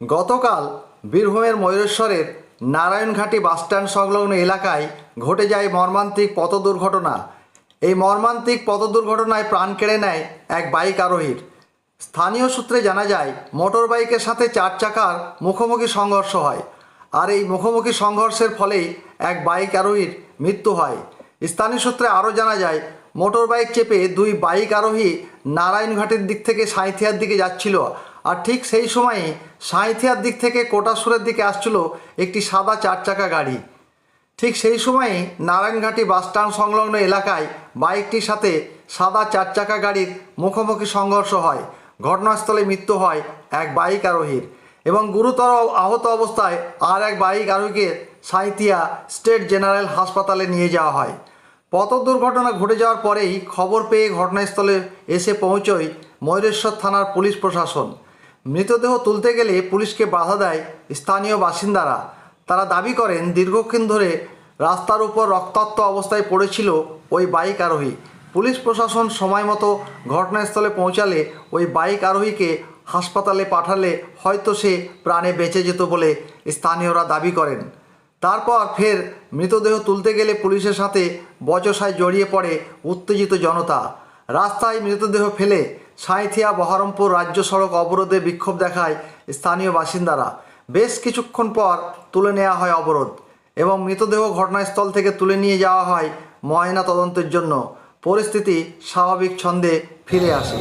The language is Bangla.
গতকাল বীরভূমের ময়ূরেশ্বরের নারায়ণঘাটি বাসস্ট্যান্ড সংলগ্ন এলাকায় ঘটে যায় মর্মান্তিক পথ দুর্ঘটনা এই মর্মান্তিক পথ দুর্ঘটনায় প্রাণ কেড়ে নেয় এক বাইক আরোহীর। স্থানীয় সূত্রে জানা যায় মোটর বাইকের সাথে চার চাকার মুখোমুখি সংঘর্ষ হয় আর এই মুখোমুখি সংঘর্ষের ফলেই এক বাইক আরোহীর মৃত্যু হয়। স্থানীয় সূত্রে আরও জানা যায় মোটর বাইক চেপে দুই বাইক আরোহী নারায়ণঘাটের দিক থেকে সাঁইথিয়ার দিকে যাচ্ছিল আর ঠিক সেই সময়ে সাঁইথিয়ার দিক থেকে কোটাসুরের দিকে আসছিল একটি সাদা চার চাকা গাড়ি। ঠিক সেই সময়ই নারায়ণঘাটি বাসস্ট্যান্ড সংলগ্ন এলাকায় বাইকটির সাথে সাদা চার চাকা গাড়ির মুখোমুখি সংঘর্ষ হয়। ঘটনাস্থলে মৃত্যু হয় এক বাইক আরোহীর এবং গুরুতর আহত অবস্থায় আর এক বাইক আরোহীকে সাঁইথিয়া স্টেট জেনারেল হাসপাতালে নিয়ে যাওয়া হয়। পথ দুর্ঘটনা ঘটে যাওয়ার পরেই খবর পেয়ে ঘটনাস্থলে এসে পৌঁছয় ময়ূরেশ্বর থানার পুলিশ প্রশাসন। মৃতদেহ তুলতে গেলে পুলিশকে বাধা দেয় স্থানীয় বাসিন্দারা। তারা দাবি করেন, দীর্ঘক্ষণ ধরে রাস্তার উপর রক্তাক্ত অবস্থায় পড়েছিল ওই বাইক আরোহী। পুলিশ প্রশাসন সময় মতো ঘটনাস্থলে পৌঁছালে ওই বাইক আরোহীকে হাসপাতালে পাঠালে হয়তো সে প্রাণে বেঁচে যেত বলে স্থানীয়রা দাবি করেন। তারপর ফের মৃতদেহ তুলতে গেলে পুলিশের সাথে বচসায় জড়িয়ে পড়ে উত্তেজিত জনতা। রাস্তায় মৃতদেহ ফেলে সাঁইথিয়া বহরমপুর রাজ্য সড়ক অবরোধে বিক্ষোভ দেখায় স্থানীয় বাসিন্দারা। বেশ কিছুক্ষণ পর তুলে নেওয়া হয় অবরোধ এবং মৃতদেহ ঘটনাস্থল থেকে তুলে নিয়ে যাওয়া হয় ময়না তদন্তের জন্য। পরিস্থিতি স্বাভাবিক ছন্দে ফিরে আসে।